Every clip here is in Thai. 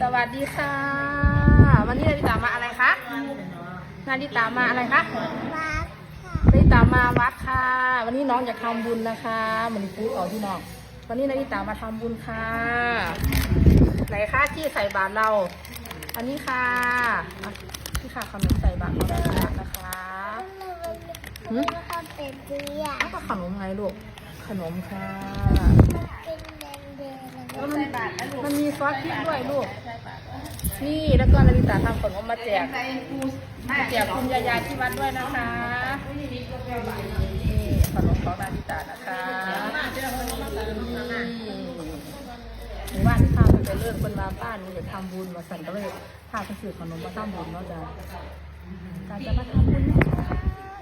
สวัสดีค่ะ วันนี้นาริตามาอะไรคะนาริตามาอะไรคะนาริตามาวัดค่ะ วันนี้น้องอยากทำบุญนะคะเหมือนพูดออกที่น้องวันนี้นาริตามาทำบุญค่ะ ไหนคะที่ใส่บาตรเรา อันนี้ค่ะอะที่ค่ะขนมใส่บาตรเราได้นะคะหืมแล้วก็เป็นเบียร์แล้วก็ขนมไงลูกขนมค่ะเป็นแดงแดงแล้วมันมันมีซอสพริกด้วยลูก นี่แล้วก็นาริตาทำขนมมาแจกมาแจกคุณยายาที่วัดด้วยนะคะนี่ขนมของนาริตานะคะนี่หมู่บ้านที่พาไปเลิกคนมาบ้านนี่จะทำบุญมาสั่นก็เลยพาไปซื้อขนมมาทำบุญเนาะจ้ะการจะมาทำบุญนะคะ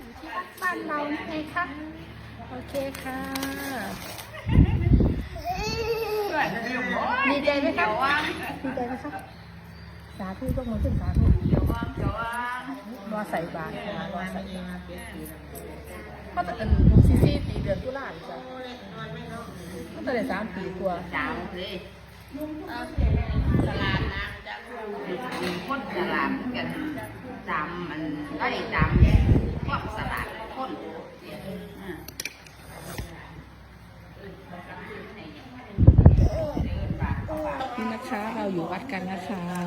อยู่ที่บ้านเรานี่ไงคะโอเคค่ะดีใจไหมครับดีใจไหมครับ สาธุยกมือขึ้นสาธุรอใส่บาตรค่ะรอใส่บาตรเขาจะเป็นซีซีปีเดือนตุลาจ้ะเขาจะได้สามปีกว่าจามเลยสลาดนะจะคนสลาดกันจามมันได้จามก็สลาดคนอ่านี่นะคะเราอยู่วัดกันนะคะ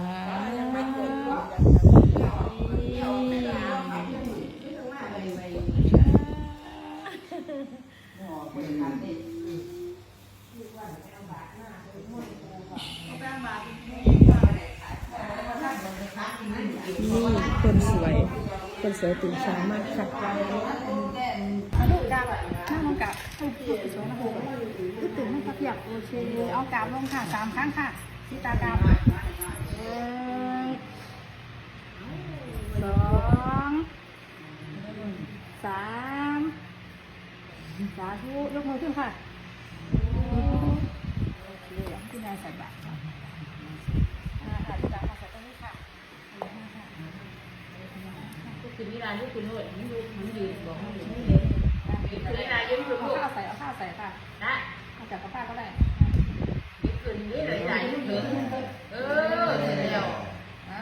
นี่คนสวย คนสวยตื่นเช้ามากค่ะมาดูดาวนั่งลงกับผู้ผู้สวยนะผมคือตื่นให้พักอยากโอเคเอากราบลงค่ะสามครั้งค่ะทิตากราบหนึ่งสองสามสาธุยกมือขึ้นค่ะโอเค คุณนใส่บาตรค่ะอ่าอาจารย์มาใส่ตรงนี้ค่ะคือเวลายุคุณด้วยมันดูมันยืนบอกมันยืนคือเวลายืมคือเอาข้าวใส่เอาข้าวใส่ค่ะนะเอาจากกระป้าก็ได้ยืนคืนนี้เลยใหญ่ยืนเหลือเออเดียว นะ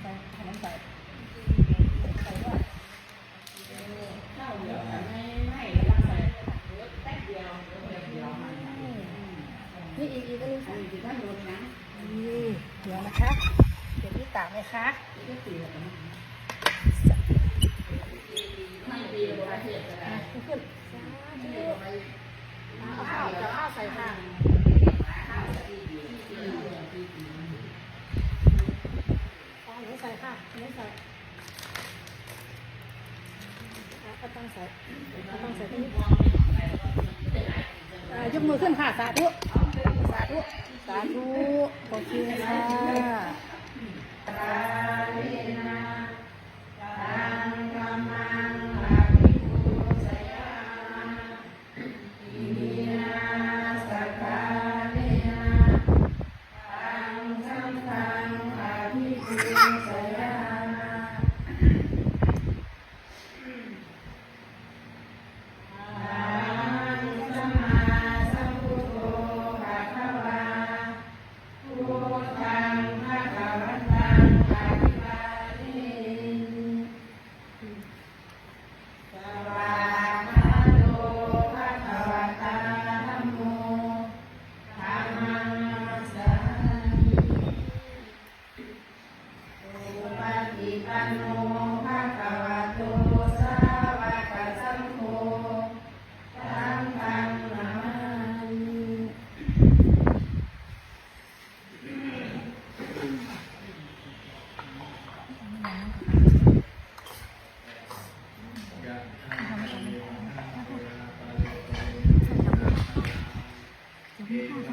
ใส่ขนมใส่ใส่ด้วย ข้าวเหลือไม่ไม่แล้วใส่แป๊บเดียวเดียว นี่อีกอีกอั นี่เดี๋ยวนะคะ เดี๋ยวพี่ตากไหมคะต้อะขึ้นเอาข้าวเอาข้าวใส่ค่ะเอาหนูใส่ค่ะหนูใส่เอาตั้งใส่เอาตั้งใส่ตรงนี้อ่ยกมือขึ้นค่ะสาธุ ธุ สาธุโอเคค่ะ Mm-hmm.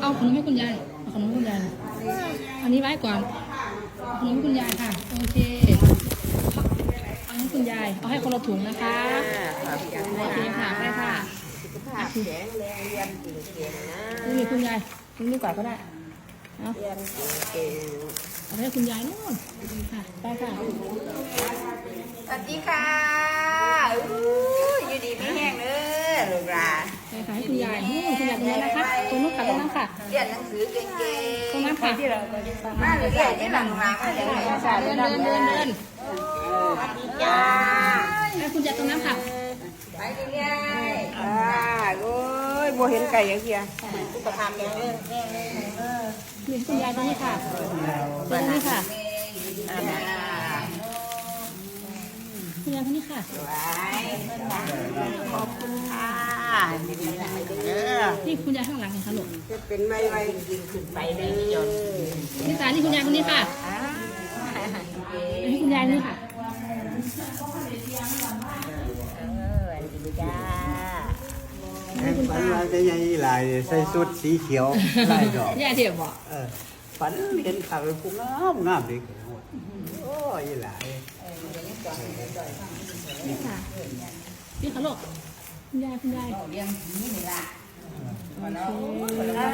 เอาขนมให้คุณยายเอาขนมให้คุณยายหน่อยอันนี้ไว้ก่อนเอาขนมให้คุณยายค่ะ โอเคเอาให้คุณยาย เอาให้คนละถุงนะคะโอเคค่ะได้ค่ะภาพแข็งแรงเรียนเก่งๆนะนี่มีคุณยายนี่นี่ก่อนก็ได้ เอาเรียนเก่ง เอาให้คุณยายนู่นค่ะได้ค่ะๆสวัสดีค่ะอู้อยู่ดีไม่แห้งเด้อลูกหลานได้ค่ะให้คุณยายนู่นคุณยายตรงนั้นนะคะตรงนู้นค่ะตรงนั้นค่ะเรียนหนังสือเก่งตรงนั้นค่ะๆมาเรียนที่หลังมาก็ได้เดินเดินเดินเดินสวัสดีจ้าให้คุณยายตรงนั้นค่ะไปเรื่อยๆอ่าโอ้ยบ่เห็นไก่อย่างเดียวสุขภาพแข็งแรงแข็งแรงเออ นี่คุณยายตรงนี้ค่ะตรงนี้ค่ะอ่าคุณยายตรงนี้ค่ะไว้ขอบคุณค่ะดีๆนะเด้อนี่คุณยายข้างหลังเห็นคะลูกจะเป็นไวไวยิงขึ้นไปเลยจนนี่ตานี่คุณยายคนนี้ค่ะอ่าอันนี้คุณยายนี่ค่ะเออดีจ้า ฝันว่าจะยังอีหลายใส่ชุดสีเขียวลายดอกยายเทียบบอกเออฝันเห็นข่าวผู้งามงามเด็กโอ้ยอีหลายนี่ค่ะนี่ค่ะลูกคุณยายคุณยายเลี้ยงนี่นี่ล่ะโอเคอ่า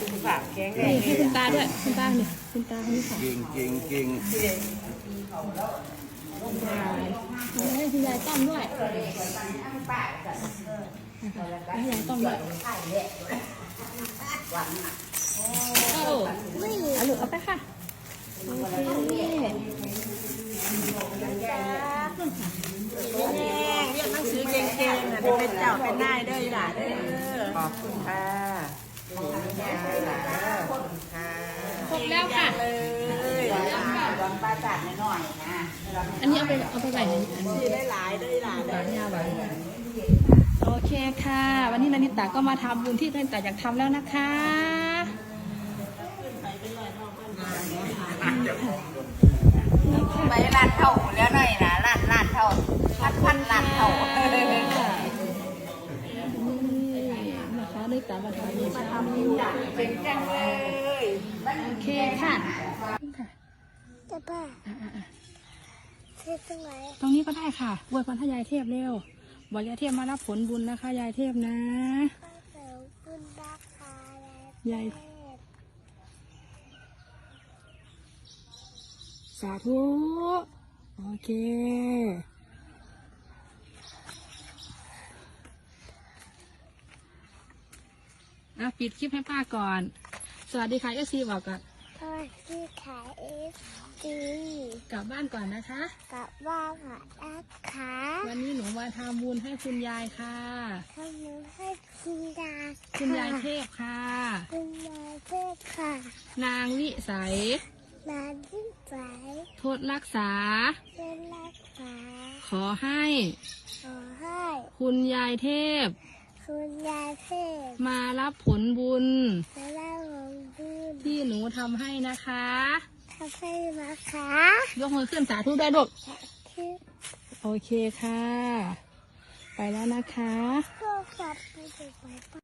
สุขภาพแข็งแรงนี่ให้คุณตาด้วยคุณตาเนี่ยคุณตาคนนี้ค่ะเก่งเก่งเก่งคุณยายเอาให้คุณยายต้อมด้วยให้ ยายต้อมด้วยเออเอาลูกเอาไปค่ะ โอเคแห้งเรียนหนังสือเก่งๆน่ะได้เป็นเจ้าเป็นนายเด้ออีหล่ะเด้อขอบคุณค่ะขอบคุณค่ะครบแล้วค่ะเลยลองปลาจัดหน่อยนะ อันนี้เอาไปเอาไปใส่ในอันนี้ได้หลายได้หลายหลานยาไว้ โอเคค่ะ วันนี้นานิตาก็มาทำบุญที่นานิตาอยากทำแล้วนะคะไปร้านเท่าแล้วหน่อยนะร้านร้านเท่าพันพันร้านเท่านี่นะคะนิตามาทำบุญมาทำบุญเป็นจังเลยโอเคค่ะจะป้าอะอะอะซื้อตรงไหนตรงนี้ก็ได้ค่ะอวยพรให้ยายเทพเร็ว บอกยายเทพมารับผลบุญนะคะ ยายเทพนะป้าเสาวคุณราคาและยายเทศสาธุโอเค อะ ปิดคลิปให้ป้าก่อน สวัสดีค่ะเอซีบอกก่อน สวัสดีค่ะเอฟซีกลับบ้านก่อนนะคะกับว่าค่ะนะคะวันนี้หนูมาทำบุญให้คุณยายค่ะทำมือให้คุณยายคุณยายเทพค่ะ คุณยายเทพค่ะ นางวิสัยนานที่ไหนโทษรักษาเป็นรักษา ขอให้ ขอให้ คุณยายเทพ คุณยายเทพมารับผลบุญ และได้หวังบุญที่หนูทำให้นะคะ ทำให้นะคะยกมือขึ้นสาธุได้วยลูกคือโอเคค่ะ ไปแล้วนะคะก็กลับไปดูไป